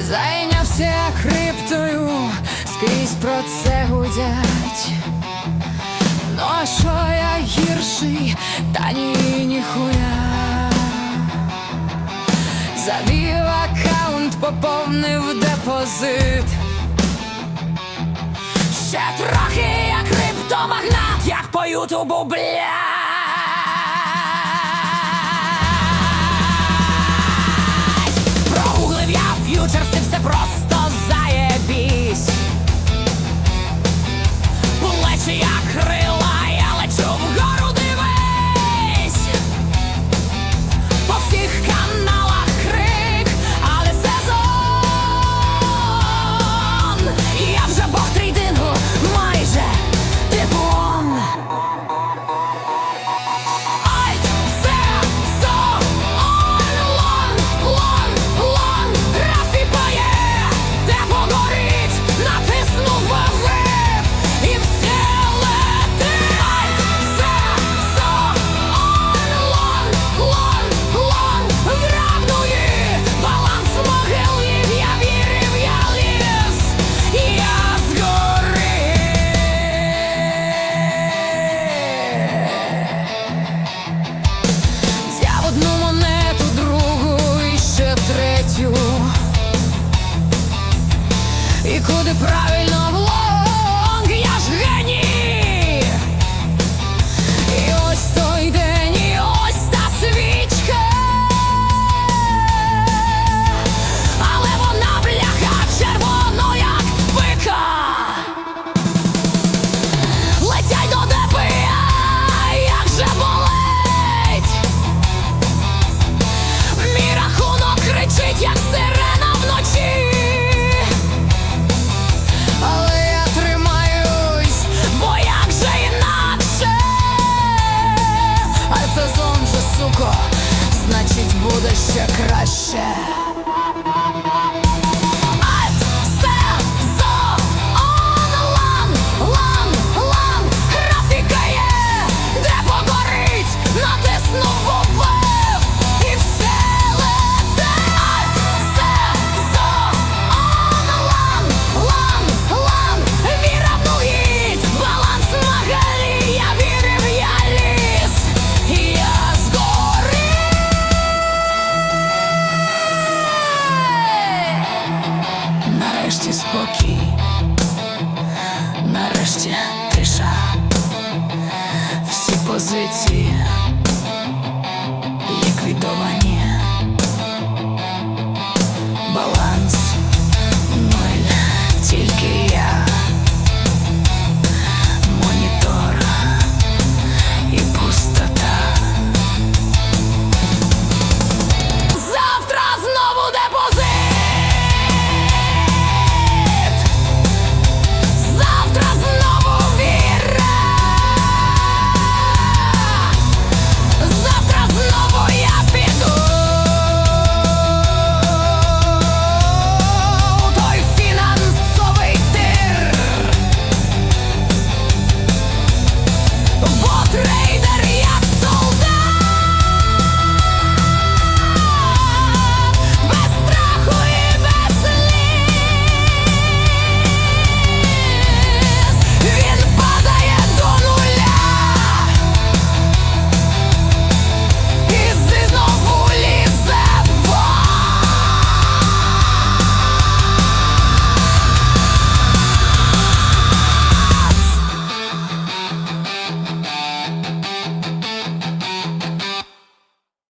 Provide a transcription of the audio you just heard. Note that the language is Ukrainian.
зайнявся криптою, скрізь про це гудять. Ну а що я гірший, та ні, ніхуя. Завів аккаунт, поповнив депозит. Ще трохи я криптомагнат, як по ютубу, бля. суко, значить буде ще краще. нарешті тиша, всі позиції.